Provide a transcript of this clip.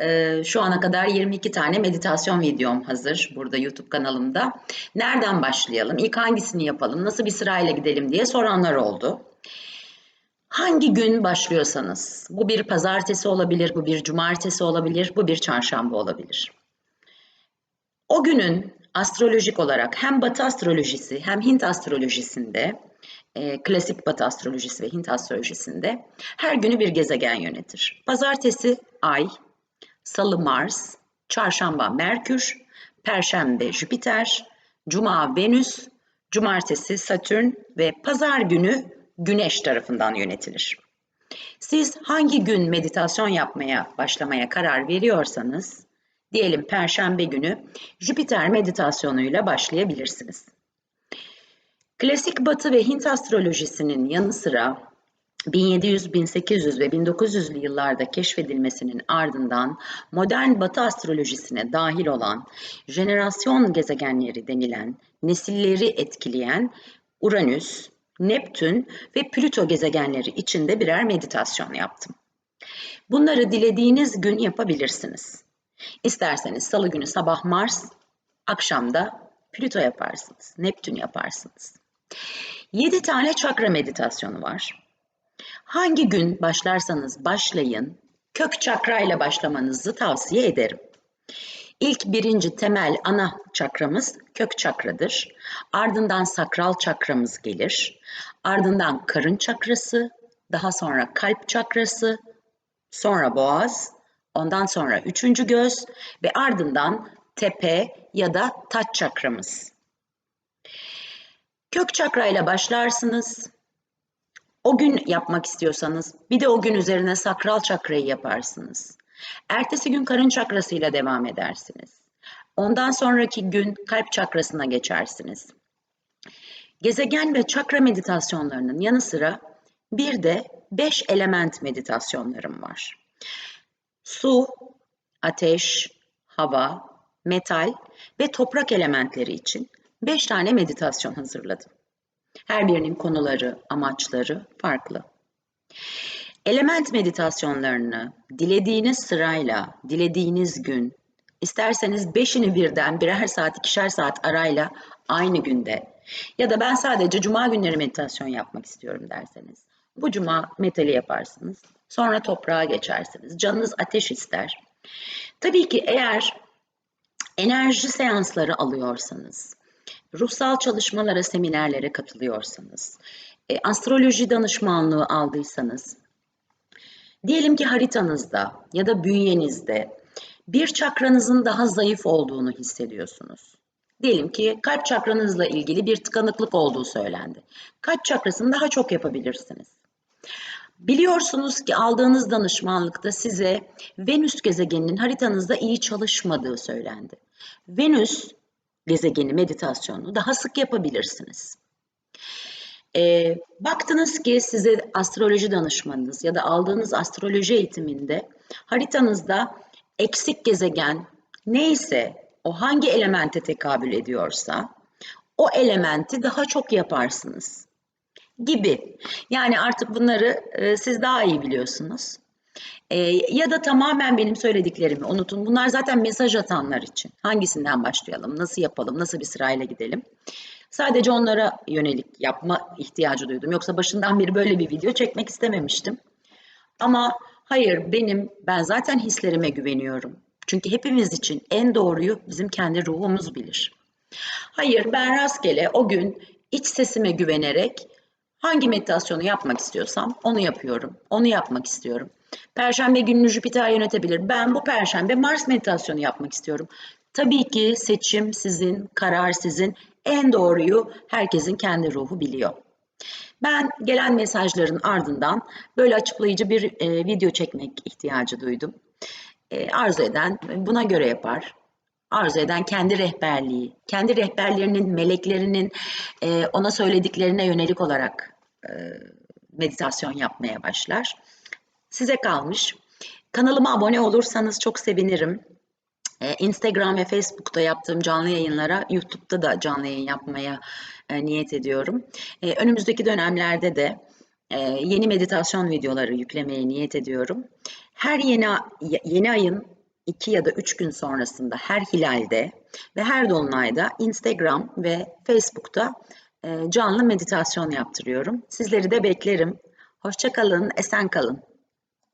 Ee, şu ana kadar 22 tane meditasyon videom hazır burada YouTube kanalımda. Nereden başlayalım? İlk hangisini yapalım? Nasıl bir sırayla gidelim diye soranlar oldu. Hangi gün başlıyorsanız, bu bir pazartesi olabilir, bu bir cumartesi olabilir, bu bir çarşamba olabilir. O günün astrolojik olarak hem Batı astrolojisi hem Hint astrolojisinde, e, klasik Batı astrolojisi ve Hint astrolojisinde her günü bir gezegen yönetir. Pazartesi Ay, Salı Mars, Çarşamba Merkür, Perşembe Jüpiter, Cuma Venüs, Cumartesi Satürn ve Pazar günü Güneş tarafından yönetilir. Siz hangi gün meditasyon yapmaya başlamaya karar veriyorsanız, diyelim Perşembe günü Jüpiter meditasyonuyla başlayabilirsiniz. Klasik Batı ve Hint astrolojisinin yanı sıra 1700, 1800 ve 1900'lü yıllarda keşfedilmesinin ardından modern Batı astrolojisine dahil olan jenerasyon gezegenleri denilen nesilleri etkileyen Uranüs, Neptün ve Plüto gezegenleri içinde birer meditasyon yaptım. Bunları dilediğiniz gün yapabilirsiniz. İsterseniz salı günü sabah Mars, akşamda Plüto yaparsınız, Neptün yaparsınız. 7 tane çakra meditasyonu var. Hangi gün başlarsanız başlayın, kök çakra ile başlamanızı tavsiye ederim. İlk birinci temel ana çakramız kök çakradır. Ardından sakral çakramız gelir. Ardından karın çakrası, daha sonra kalp çakrası, sonra boğaz, ondan sonra üçüncü göz ve ardından tepe ya da taç çakramız. Kök çakrayla başlarsınız. O gün yapmak istiyorsanız bir de o gün üzerine sakral çakrayı yaparsınız. Ertesi gün karın çakrasıyla devam edersiniz. Ondan sonraki gün kalp çakrasına geçersiniz. Gezegen ve çakra meditasyonlarının yanı sıra bir de beş element meditasyonlarım var. Su, ateş, hava, metal ve toprak elementleri için beş tane meditasyon hazırladım. Her birinin konuları, amaçları farklı. Element meditasyonlarını dilediğiniz sırayla, dilediğiniz gün, isterseniz beşini birden birer saat, ikişer saat arayla aynı günde ya da ben sadece cuma günleri meditasyon yapmak istiyorum derseniz bu cuma metali yaparsınız. Sonra toprağa geçersiniz. Canınız ateş ister. Tabii ki eğer enerji seansları alıyorsanız, ruhsal çalışmalara, seminerlere katılıyorsanız, e, astroloji danışmanlığı aldıysanız, diyelim ki haritanızda ya da bünyenizde bir çakranızın daha zayıf olduğunu hissediyorsunuz. Diyelim ki kalp çakranızla ilgili bir tıkanıklık olduğu söylendi. Kalp çakrasını daha çok yapabilirsiniz. Biliyorsunuz ki aldığınız danışmanlıkta size Venüs gezegeninin haritanızda iyi çalışmadığı söylendi. Venüs gezegeni meditasyonunu daha sık yapabilirsiniz. E, baktınız ki size astroloji danışmanınız ya da aldığınız astroloji eğitiminde haritanızda eksik gezegen neyse o hangi elemente tekabül ediyorsa o elementi daha çok yaparsınız gibi. Yani artık bunları e, siz daha iyi biliyorsunuz. E, ya da tamamen benim söylediklerimi unutun. Bunlar zaten mesaj atanlar için. Hangisinden başlayalım, nasıl yapalım, nasıl bir sırayla gidelim. Sadece onlara yönelik yapma ihtiyacı duydum. Yoksa başından beri böyle bir video çekmek istememiştim. Ama hayır benim, ben zaten hislerime güveniyorum. Çünkü hepimiz için en doğruyu bizim kendi ruhumuz bilir. Hayır ben rastgele o gün iç sesime güvenerek hangi meditasyonu yapmak istiyorsam onu yapıyorum. Onu yapmak istiyorum. Perşembe gününü Jüpiter yönetebilir. Ben bu perşembe Mars meditasyonu yapmak istiyorum. Tabii ki seçim sizin, karar sizin. En doğruyu herkesin kendi ruhu biliyor. Ben gelen mesajların ardından böyle açıklayıcı bir e, video çekmek ihtiyacı duydum. E, arzu eden buna göre yapar. Arzu eden kendi rehberliği, kendi rehberlerinin, meleklerinin e, ona söylediklerine yönelik olarak e, meditasyon yapmaya başlar. Size kalmış. Kanalıma abone olursanız çok sevinirim. Ee, Instagram ve Facebook'ta yaptığım canlı yayınlara YouTube'da da canlı yayın yapmaya e, niyet ediyorum. Ee, önümüzdeki dönemlerde de e, yeni meditasyon videoları yüklemeye niyet ediyorum. Her yeni yeni ayın iki ya da üç gün sonrasında her hilalde ve her dolunayda Instagram ve Facebook'ta e, canlı meditasyon yaptırıyorum. Sizleri de beklerim. Hoşça kalın, esen kalın.